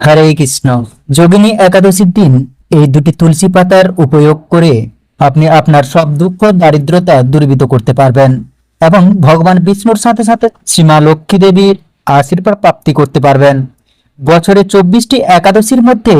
হরে কৃষ্ণ। যোগিনী একাদশীর দিন এই দুটি তুলসী পাতার উপয়োগ করে আপনি আপনার সব দুঃখ, দারিদ্রতা দূরীভূত করতে পারবেন এবং ভগবান বিষ্ণুর সাথে সাথে শ্রীমা লক্ষ্মী দেবীর আশীর্বাদ প্রাপ্তি করতে পারবেন। বছরে চব্বিশটি একাদশীর মধ্যে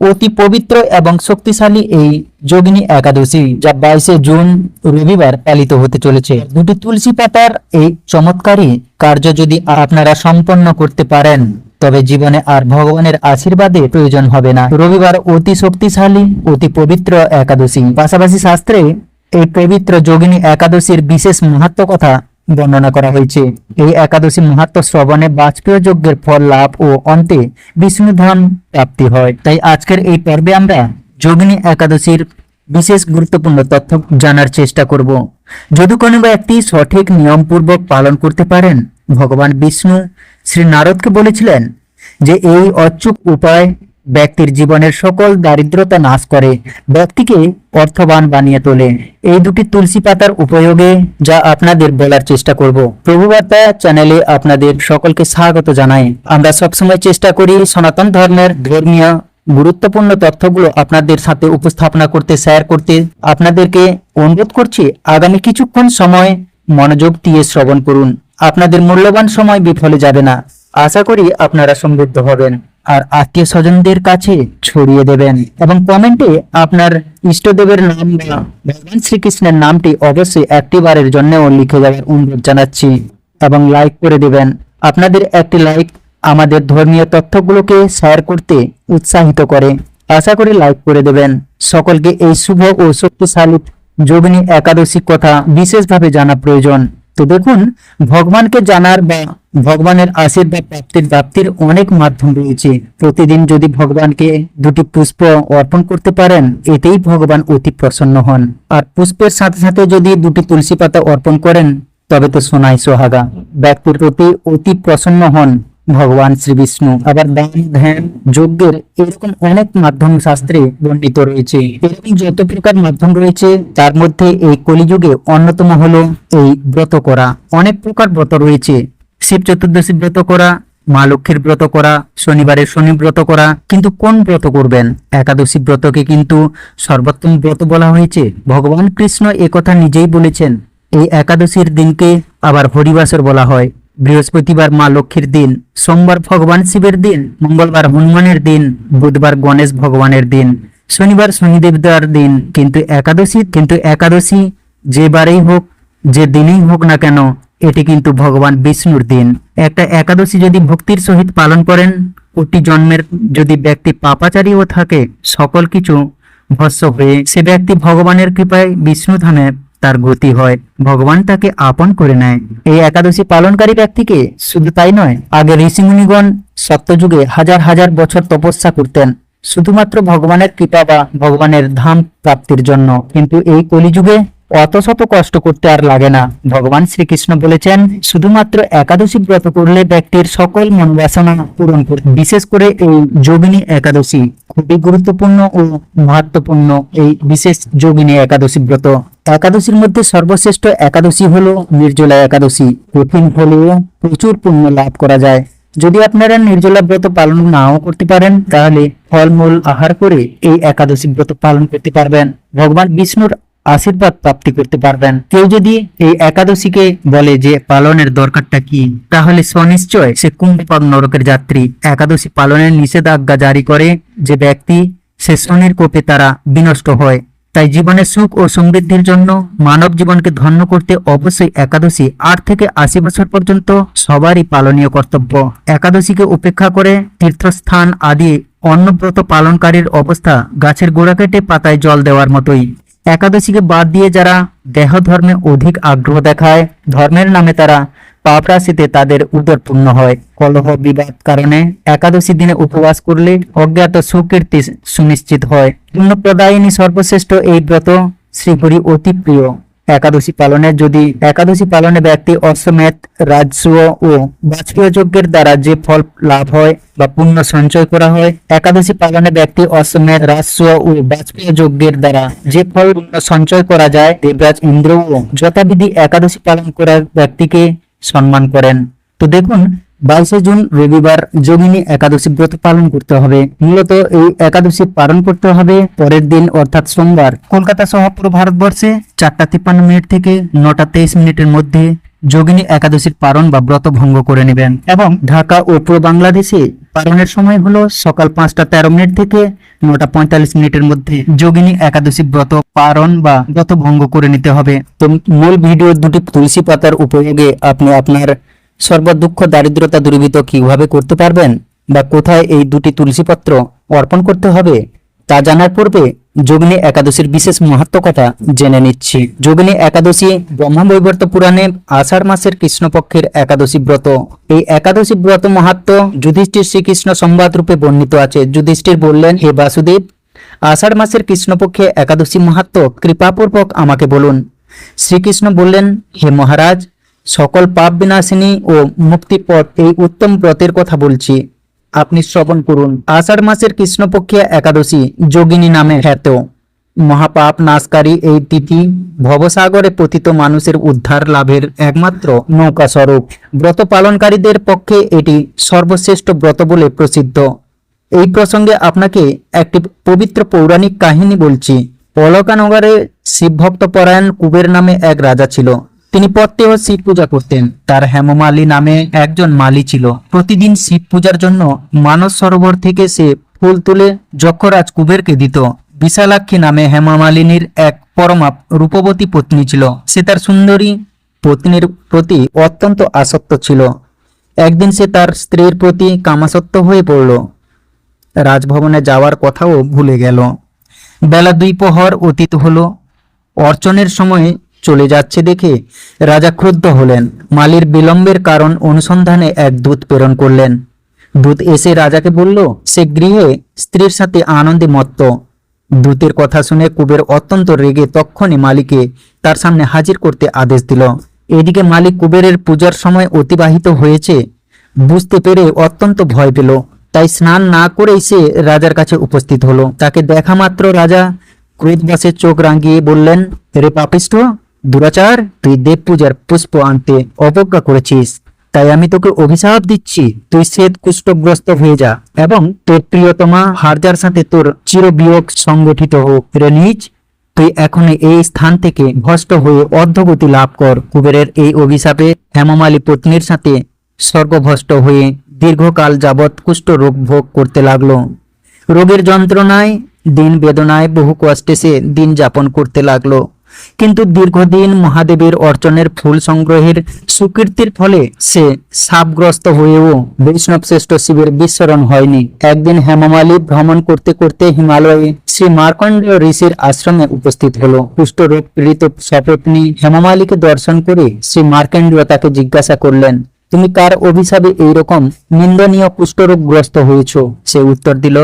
অতি পবিত্র এবং শক্তিশালী এই যোগিনী একাদশী, যা বাইশে জুন রবিবার পালিত হতে চলেছে। দুটি তুলসী পাতার এই চমৎকারী কার্য যদি আপনারা সম্পন্ন করতে পারেন তবে জীবনে আর ভগবানের আশীর্বাদে প্রয়োজন হবে না। রবিবার অতি শক্তিশালী, অতি পবিত্র একাদশী। পাশাপাশি শাস্ত্রে এই পবিত্র যোগিনী একাদশীর বিশেষ মাহাত্ম কথা বর্ণনা করা হয়েছে। এই একাদশী মাহাত্ম শ্রবণে বাজপেয় যজ্ঞের ফল লাভ ও অন্তে বিষ্ণুধাম প্রাপ্তি হয়। তাই আজকের এই পর্বে আমরা যোগিনী একাদশীর বিশেষ গুরুত্বপূর্ণ তথ্য জানার চেষ্টা করব। যদি কোনো ব্যক্তি সঠিক নিয়মপূর্বক পালন করতে পারেন, ভগবান বিষ্ণু শ্রী নারদকে বলেছিলেন যে এই অচ্যুক উপায় ব্যক্তির জীবনের সকল দারিদ্রতা নাশ করে, ব্যক্তিকে অর্থবান বানিয়ে তোলে। এই দুটি তুলসী পাতার উপয়োগে যা আপনাদের বলার চেষ্টা করব। প্রভুবার্তা চ্যানেলে আপনাদের সকলকে স্বাগত জানাই। আমরা সবসময় চেষ্টা করি সনাতন ধর্মের ধর্মীয় গুরুত্বপূর্ণ তথ্যগুলো আপনাদের সাথে উপস্থাপনা করতে শেয়ার করতে আপনাদেরকে অনুরোধ করছি আগামী কিছুক্ষণ সময় মনোযোগ দিয়ে শ্রবণ করুন। আপনাদের মূল্যবান সময় বিফলে যাবে না। আশা করি আপনারা সমৃদ্ধ হবেন আর আত্মীয় স্বজনদের কাছে ছড়িয়ে দেবেন এবং কমেন্টে আপনার ইষ্টদেবের নাম বা ভগবান শ্রীকৃষ্ণের নামটি অবশ্যই একটি বারের জন্যও লিখে যাওয়ার অনুরোধ জানাচ্ছি এবং লাইক করে দেবেন। আপনাদের একটি লাইক আমাদের ধর্মীয় তথ্যগুলোকে শেয়ার করতে উৎসাহিত করে। আশা করি লাইক করে দেবেন। সকলকে এই শুভ ও শক্তিশালী যোগিনী একাদশী কথা বিশেষভাবে জানা প্রয়োজন। তো দেখুন, ভগবানকে জানার ভগবানের আশীর্বাদ প্রাপ্তির প্রাপ্তির অনেক মাধ্যম রয়েছে। প্রতিদিন যদি ভগবানকে দুটি পুষ্প অর্পণ করতে পারেন, এতেই ভগবান অতি প্রসন্ন হন। আর পুষ্পের সাথে সাথে যদি দুটি তুলসী পাতা অর্পণ করেন, তবে তো সোনাই সোহাগা। ব্যক্তির প্রতি অতি প্রসন্ন হন। ভগবান শ্রী বিষ্ণু আবার দান, ধ্যান, যজ্ঞের এরকম অনেক মাধ্যম শাস্ত্রে বর্ণিত রয়েছে। এরকম যত প্রকার মাধ্যম রয়েছে, তার মধ্যে এই কলিযুগে অন্যতম হলো এই ব্রত করা। অনেক প্রকার ব্রত রয়েছে। শিব চতুর্দশী ব্রত করা, মা লক্ষ্মীর ব্রত করা, শনিবারের শনি ব্রত করা। কিন্তু কোন ব্রত করবেন? একাদশী ব্রতকে কিন্তু সর্বোত্তম ব্রত বলা হয়েছে। ভগবান কৃষ্ণ একথা নিজেই বলেছেন। এই একাদশীর দিনকে আবার হরিবাসর বলা হয়। বৃহস্পতিবার মা লক্ষ্মীর দিন, সোমবার ভগবান শিবের দিন, মঙ্গলবার হনুমানের দিন, বুধবার গণেশ ভগবানের দিন, শনিবার শনিদেবতার দিন, কিন্তু একাদশী কিন্তু একাদশী যে বারেই হোক, যে দিনেই হোক না কেন, এটি কিন্তু ভগবান বিষ্ণুর দিন। একটা একাদশী যদি ভক্তির সহিত পালন করেন কোটি জন্মের যদি ব্যক্তি পাপাচারীও থাকে, সকল কিছু ভস্য হয়ে, সে ব্যক্তি ভগবানের কৃপায় বিষ্ণু ধামে তার গতি হয়। ভগবান তাকে আপন করে নেয়। এই একাদশী পালনকারী ব্যক্তিকে শুধু তাই নয়, আগে ঋষিমুনিগণ সত্যযুগে হাজার হাজার বছর তপস্যা করতেন। শুধুমাত্র ভগবানের কৃপা বা ভগবানের ধাম প্রাপ্তির জন্য। কিন্তু এই কলিযুগে অত শত কষ্ট করতে আর লাগে না। ভগবান শ্রীকৃষ্ণ বলেছেন, শুধুমাত্র একাদশী ব্রত করলে ব্যক্তির সকল মনোবাসনা পূরণ করে বিশেষ করে এই যোগিনী একাদশী খুবই গুরুত্বপূর্ণ ও মহত্বপূর্ণ এই বিশেষ যোগিনী একাদশী ব্রত। একাদশীর মধ্যে সর্বশ্রেষ্ঠ একাদশী হলো নির্জলা একাদশী। কঠিন হলেও প্রচুর পুণ্য লাভ করা যায়। যদি আপনারা নির্জলা ব্রত পালন নাও করতে পারেন, তাহলে ফলমূল আহার করে এই একাদশী ব্রত পালন করতে পারবেন। ভগবান বিষ্ণুর আশীর্বাদ প্রাপ্তি করতে পারবেন। কেউ যদি এই একাদশীকে বলে যে পালনের দরকারটা কি, তাহলে সনিশ্চয় সে কুম্ভপাক নরকের যাত্রী একাদশী পালনের নিষেধাজ্ঞা জারি করে যে ব্যক্তি সে শনির কোপে তারা বিনষ্ট হয়। তাই জীবনের সুখ ও সমৃদ্ধির জন্য মানব জীবনকে ধন্য করতে অবশ্যই একাদশী আট থেকে আশি বছর পর্যন্ত সবারই পালনীয় কর্তব্য। একাদশীকে উপেক্ষা করে তীর্থস্থান আদি অন্নব্রত পালনকারীর অবস্থা গাছের গোড়া কেটে পাতায় জল দেওয়ার মতোই। একাদশীকে বাদ দিয়ে যারা দেহ ধর্মে অধিক আগ্রহ দেখায়, ধর্মের নামে তারা পাপ রাশিতে তাদের উদর পূর্ণ হয়। কলহ, বিবাদ কারণে একাদশী দিনে উপবাস করলে অজ্ঞাত সুকীর্তি সুনিশ্চিত হয়। পুণ্যপ্রদায়িনী সর্বশ্রেষ্ঠ এই ব্রত শ্রীহরি অতি প্রিয়। একাদশী পালনের যদি একাদশী পালনে ব্যক্তি অশ্বমেধ রাজসূয় ও বাজপেয় যজ্ঞের দ্বারা যে ফল লাভ হয় বা পুণ্য সঞ্চয় করা হয়, একাদশী পালনে ব্যক্তি অশ্বমেধ রাজসূয় ও বাজপেয় যজ্ঞের দ্বারা যে ফল সঞ্চয় করা যায়, দেবরাজ ইন্দ্র ও যথাবিধি একাদশী পালন করা ব্যক্তিকে সম্মান করেন। তো দেখুন বাইশে জুন রবিবার যোগিনী একাদশী ব্রত পালন করতে হবে। মূলত এই একাদশী পালন করতে হবে পরের দিন, অর্থাৎ সোমবার। কলকাতা সহ পুরো ভারতবর্ষে চারটা তিপ্পান্ন মিনিট থেকে নটা তেইশ মিনিটের মধ্যে যোগিনী একাদশীর পালন বা ব্রত ভঙ্গ করে নেবেন। এবং ঢাকা ও পুরো বাংলাদেশে পালনের সময় হলো সকাল পাঁচটা তেরো মিনিট থেকে নটা পঁয়তাল্লিশ মিনিটের মধ্যে যোগিনী একাদশী ব্রত পালন বা ব্রত ভঙ্গ করে নিতে হবে। তো মূল ভিডিও দুটি তুলসী পাতার উপয়োগে আপনি আপনার সর্বদুঃখ দারিদ্রতা দূরীভূত কীভাবে করতে পারবেন? বা কোথায় এই দুটি তুলসীপত্র অর্পণ করতে হবে? তা জানার পূর্বে যোগিনী একাদশীর বিশেষ মাহাত্ম কথা জেনে নিচ্ছি। যোগিনী একাদশী ব্রহ্মবৈবর্ত পুরাণে আষাঢ় মাসের কৃষ্ণপক্ষের একাদশী ব্রত। এই একাদশী ব্রত মাহাত্ম যুধিষ্ঠির শ্রীকৃষ্ণ সংবাদ রূপে বর্ণিত আছে। যুধিষ্ঠির বললেন, হে বাসুদেব, আষাঢ় মাসের কৃষ্ণপক্ষে একাদশী মাহাত্ম কৃপাপূর্বক আমাকে বলুন। শ্রীকৃষ্ণ বললেন, হে মহারাজ সকল পাপ বিনাশিনী ও মুক্তিপথ এই উত্তম ব্রতের কথা বলছি। আপনি শ্রবণ করুন। আষাঢ় মাসের কৃষ্ণপক্ষিয়া একাদশী যোগিনী নামে খ্যাত। মহাপাপ নাশকারী এই তিথি ভবসাগরে পতিত মানুষের উদ্ধার লাভের একমাত্র নৌকা স্বরূপ। ব্রত পালনকারীদের পক্ষে এটি সর্বশ্রেষ্ঠ ব্রত বলে প্রসিদ্ধ। এই প্রসঙ্গে আপনাকে একটি পবিত্র পৌরাণিক কাহিনী বলছি। পলকানগরে শিবভক্ত পরায়ণ কুবের নামে এক রাজা ছিল। তিনি প্রত্যহ শিব পূজা করতেন। তার হেমমালী নামে একজন মালি ছিল। প্রতিদিন শিব পূজার জন্য মানস সরোবর থেকে সে ফুল তুলে যক্ষরাজ কুবেরকে দিত। বিশালাক্ষী নামে হেমামালিনীর এক পরমা রূপবতী পত্নী ছিল। সে তার সুন্দরী পত্নীর প্রতি অত্যন্ত আসক্ত ছিল। একদিন সে তার স্ত্রীর প্রতি কামাসক্ত হয়ে পড়ল। রাজভবনে যাওয়ার কথাও ভুলে গেল। বেলা দুই প্রহর অতীত হলো। অর্চনের সময় চলে যাচ্ছে দেখে রাজা ক্রুদ্ধ হলেন। মালির বিলম্বের কারণ অনুসন্ধানে এক দূত প্রেরণ করলেন। দূত এসে রাজাকে বলল, সে গৃহে স্ত্রীর সাথে আনন্দে মত্ত দূতের কথা শুনে কুবের অত্যন্ত রেগে তক্ষণি মালিকে তার সামনে হাজির করতে আদেশ দিল। এদিকে মালিক কুবেরের পূজার সময় অতিবাহিত হয়েছে। বুঝতে পেরে অত্যন্ত ভয় পেল। তাই স্নান না করেই সে রাজার কাছে উপস্থিত হলো। তাকে দেখা মাত্র রাজা ক্রোধবাসে চোখ রাঙিয়ে বললেন, রে পাপিষ্ঠ দুরাচার, তুই দেব পূজার পুষ্প আনতে অবজ্ঞা করেছিস। তাই আমি তোকে অভিশাপ দিচ্ছি। তুই শ্বেত কুষ্ঠগ্রস্ত হয়ে যা এবং তোর প্রিয়তমা হারজার সাথে তোর চিরবিয়োগ সংগঠিত হোক। রে নিজ তুই এখন এই স্থান থেকে ভ্রষ্ট হয়ে অর্ধগতি লাভ কর। কুবেরের এই অভিশাপে হেমমালী পত্নীর সাথে স্বর্গভ্রষ্ট হয়ে দীর্ঘকাল যাবৎ কুষ্ঠ রোগ ভোগ করতে লাগল। রোগের যন্ত্রণায়, দিন বেদনায় বহু কষ্টে সে দিন যাপন করতে লাগল। কিন্তু দীর্ঘদিন মহাদেবের অর্চনের ফুল সংগ্রহের সুকীর্তির ফলে সে সাপগ্রস্ত হয়েও বৈষ্ণব শ্রেষ্ঠ শিবের বিস্মরণ হয়নি। একদিন হেমমালী ভ্রমণ করতে করতে হিমালয়ে শ্রী মার্কণ্ডেয় ঋষির আশ্রমে উপস্থিত হলো। কুষ্ঠরোগ পীড়িত সপত্নী হেমমালীকে দর্শন করে শ্রী মার্কণ্ডেয় তাকে জিজ্ঞাসা করলেন, তুমি কার অভিশাপে এইরকম নিন্দনীয় কুষ্ঠরোগগ্রস্ত হয়েছ? সে উত্তর দিল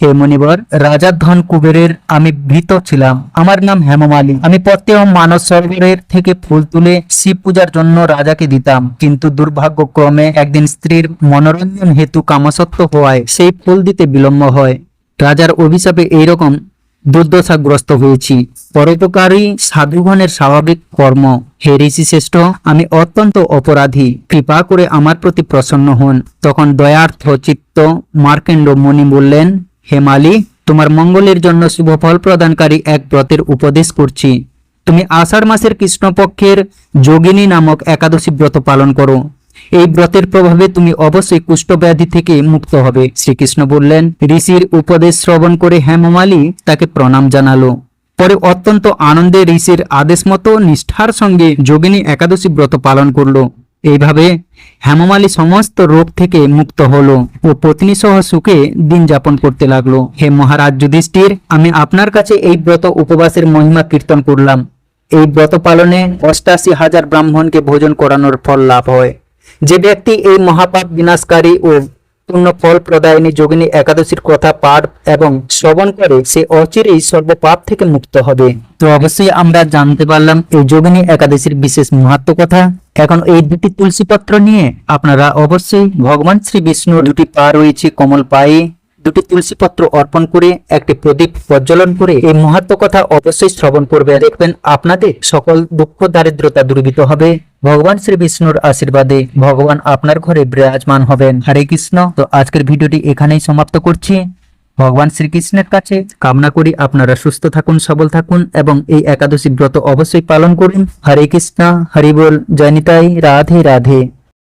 হে মনিবর রাজার ধন কুবেরের আমি ভীত ছিলাম। আমার নাম হেমমালী। আমি প্রত্যেক মানস সরোবরের থেকে ফুল তুলে শিব পূজার জন্য রাজাকে দিতাম। কিন্তু দুর্ভাগ্যক্রমে একদিন স্ত্রীর মনোরঞ্জন হেতু কামসত্ব হওয়ায় সেই ফুল দিতে বিলম্ব হয়। রাজার অভিশাপে এইরকম দুর্দশাগ্রস্ত হয়েছি। পরোপকারী সাধুগণের স্বাভাবিক কর্ম। হে ঋষি শ্রেষ্ঠ আমি অত্যন্ত অপরাধী। কৃপা করে আমার প্রতি প্রসন্ন হন। তখন দয়ার্থ চিত্ত মার্কেন্ড মুনি বললেন হে মালি, তোমার মঙ্গলের জন্য শুভ ফল প্রদানকারী এক ব্রতের উপদেশ করছি। তুমি আষাঢ় মাসের কৃষ্ণপক্ষের যোগিনী নামক একাদশী ব্রত পালন করো। এই ব্রতের প্রভাবে তুমি অবশ্যই কুষ্ঠব্যাধি থেকে মুক্ত হবে। শ্রীকৃষ্ণ বললেন, ঋষির উপদেশ শ্রবণ করে হেমমালী তাকে প্রণাম জানালো। পরে অত্যন্ত আনন্দে ঋষির আদেশ মতো নিষ্ঠার সঙ্গে যোগিনী একাদশী ব্রত পালন করল। এইভাবে হেমমালী সমস্ত রোগ থেকে মুক্ত হলো ও পত্নী সহ সুখে দিন যাপন করতে লাগল। হে মহারাজ যুধিষ্ঠির, আমি আপনার কাছে এই ব্রত উপবাসের মহিমা কীর্তন করলাম। এই ব্রত পালনে অষ্টাশি হাজার ব্রাহ্মণকে ভোজন করানোর ফল লাভ হয়। যে ব্যক্তি এই মহাপাপ বিনাশকারী ও পূর্ণ ফল প্রদায়নী যোগিনী একাদশীর কথা পাঠ এবং শ্রবণ করে সে অচিরেই সর্বপাপ থেকে মুক্ত হবে। তো অবশ্যই আমরা জানতে পারলাম এই যোগিনী একাদশীর বিশেষ মাহাত্ম কথা। এখন এই দুটি তুলসী পত্র নিয়ে আপনারা অবশ্যই ভগবান শ্রী বিষ্ণুর দুটি পা রয়েছে কমল পায়ে। দুটি তুলসী পত্র অর্পণ করে একটি প্রদীপ প্রজ্বলন করে এই মহাত্ম কথা অবশ্যই শ্রবণ করবে। দেখবেন আপনাদের সকল দুঃখ, দারিদ্রতা দূরীভূত হবে। ভগবান শ্রী বিষ্ণুর আশীর্বাদে ভগবান আপনার ঘরে বিরাজমান হবেন। হরে কৃষ্ণ। তো আজকের ভিডিওটি এখানেই সমাপ্ত করছি। ভগবান শ্রীকৃষ্ণের কাছে কামনা করি আপনারা সুস্থ থাকুন, সবল থাকুন এবং এই একাদশী ব্রত অবশ্যই পালন করুন। হরে কৃষ্ণ। হরি বল। জয়নিতাই রাধে রাধে।